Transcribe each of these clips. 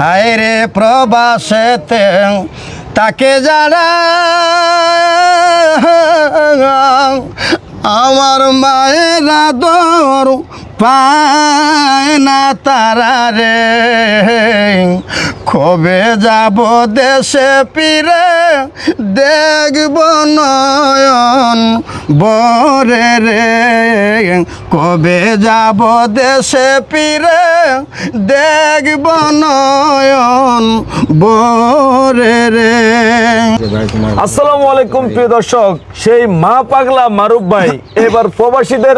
হায় রে প্রবাসেতে তাকে যারা আমার মায়ের আদর পায় না তারা রে। কবে যাব দেশে পিরে দেখব নয়ন বরে রে। কবে যাব দেশে পিরে দেখব নয়ন বরে রে। আসসালামু আলাইকুম প্রিয় দর্শক, সেই মা পাগলা মারুফ ভাই, এবার প্রবাসীদের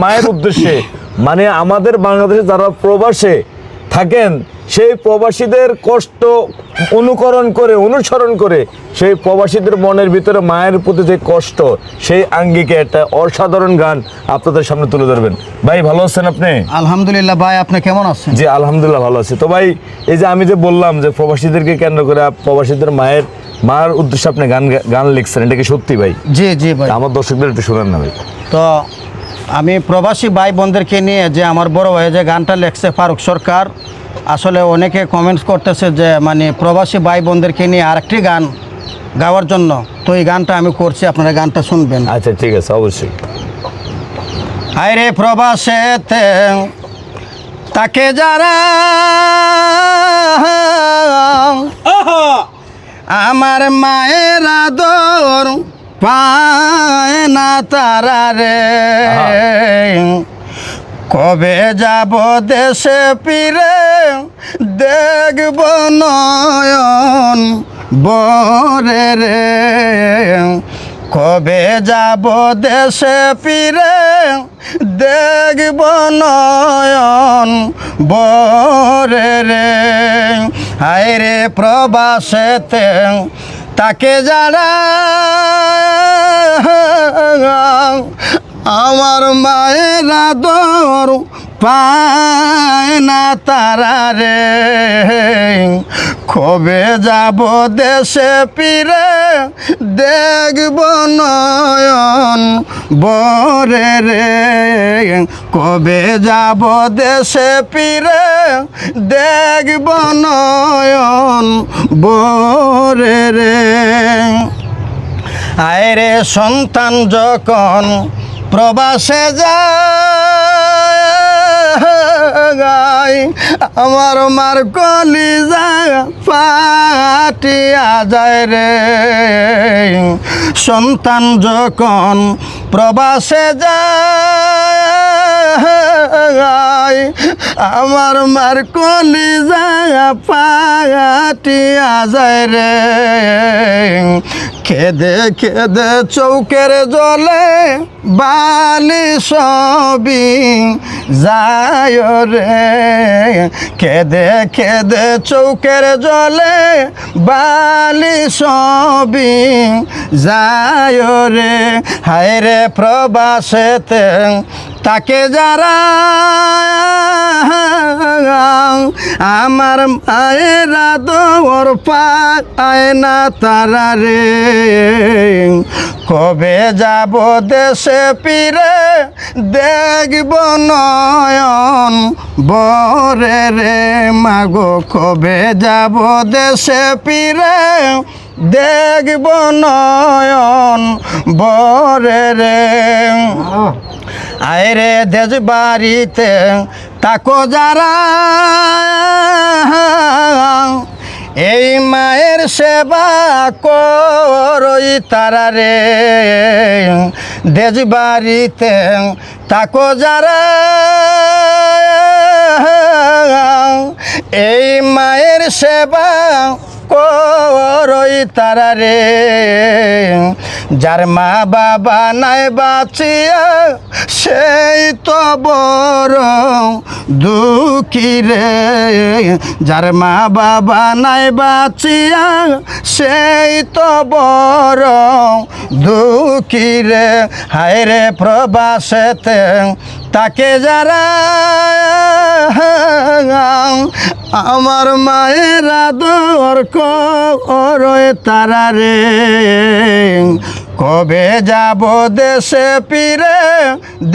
মায়ের উদ্দেশ্যে। মানে আমাদের বাংলাদেশে যারা প্রবাসে থাকেন সেই প্রবাসীদের কষ্ট অনুকরণ করে অনুসরণ করে সেই প্রবাসীদের মনের ভিতরে মায়ের প্রতি যে কষ্ট সেই আঙ্গিকে একটা অসাধারণ গান আপনাদের সামনে তুলে ধরবেন। ভাই ভালো আছেন আপনি? আলহামদুলিল্লাহ ভাই আপনি কেমন আছেন? জি আলহামদুলিল্লাহ ভালো আছি। তো ভাই এই যে আমি যে বললাম যে প্রবাসীদেরকে কেন্দ্র করে প্রবাসীদের মায়ের মার উদ্দেশ্যে আপনি গান গান লিখছেন এটা কি সত্যি ভাই? জি জি ভাই। আমার দর্শকদের একটু শোনান না ভাই। তো আমি প্রবাসী ভাই বোনদেরকে নিয়ে যে আমার বড় ভাই যে গানটা লেখছে ফারুক সরকার আসলে অনেকে কমেন্টস করতেছে যে মানে প্রবাসী ভাই বোনদেরকে নিয়ে আরেকটি গান গাওয়ার জন্য। তো এই গানটা আমি করছি আপনারা গানটা শুনবেন। আচ্ছা ঠিক আছে অবশ্যই। আরে প্রবাসেতে তাকে যারা আমার মায়ের আদর পায় না তারা রে। কবে যাব দেশে পিরে দেখব নয়ন বরে রে। কবে যাব দেশে পিরে দেখব নয়ন বরে রে। হায় রে প্রবাসেতে তাকে যারা আমার মায়ের আদর পায় না তারা রে। কবে যাব দেশে পিরে দেখব নয়ন বরে রে। কবে যাব দেশে পিরে দেখব নয়ন বরে রে। আয় রে সন্তান, যখন প্রবাসে যায় আমার মার কলিজা পাটিয়া যায় রে। সন্তান যখন প্রবাসে যায়, আমার মার কলিজা পাটিয়া যায় রে। খেদে খেদে চৌকের জলে বালি সবই যায় রে। খেদে খেদে চৌকের জলে বালি সবই যায় রে। হায় রে প্রবাসেতে তাকে যারা আমার মায়ের আদর পায় না তারা রে, কবে যাব দেশে পিরে দেখব নয়ন বরে রে, মাগো, কবে যাব দেশে পিরে দেখব নয়ন বরে রে। আয় রে দেশ বাড়িতে তাকো যারা। এই মায়ের সেবা করই তারা রে। দেশ বাড়িতে তাকো যারা। এই মায়ের সেবা করই তারা রে। যার মা বাবা নাই বাঁচিয়া, সেই তো বড় দুঃখী রে। যার মা বাবা নাই বাঁচিয়া, সেই তো বড় দুঃখী রে। হায় রে প্রবাসেতে তাকে যারা আমার মায়ের আদর করে তারা রে। কবে যাব দেশে পিরে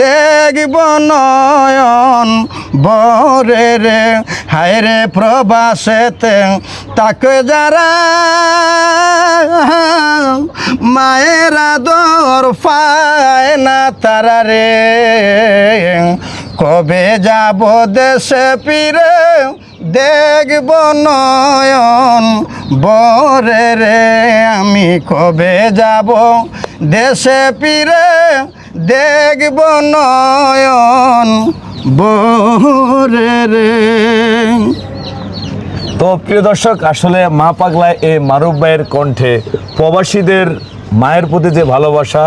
দেখব নয়ন বরে রে। হায় রে প্রবাসেতে তাকে যারা মায়েরা দর পায় না তারা রে। কবে যাব দেশে পিরে দেখব নয়ন বরে রে, আমি কবে যাব দেশে পিরে দেখব নয়ন বরে রে। তো প্রিয় দর্শক, আসলে মা পাগলায় এই মারুফ ভাইয়ের কণ্ঠে প্রবাসীদের মায়ের প্রতি যে ভালোবাসা,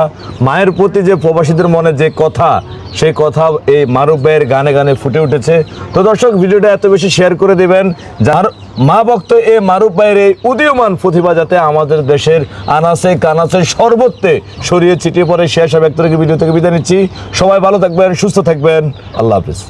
মায়ের প্রতি যে প্রবাসীদের মনে যে কথা, সেই কথা এই মারুফ ভাইয়ের গানে গানে ফুটে উঠেছে। তো দর্শক, ভিডিওটা এত বেশি শেয়ার করে দিবেন, যার মা ভক্ত এই মারুফ ভাইয়ের এই উদীয়মান প্রতিভা যাতে আমাদের দেশের আনাসে কানাসে সর্বত্রে ছড়িয়ে ছিটিয়ে পড়ে শেষ ব্যক্ত থেকে ভিডিও থেকে বিদায় নিচ্ছি। সবাই ভালো থাকবেন, সুস্থ থাকবেন। আল্লাহ হাফিজ।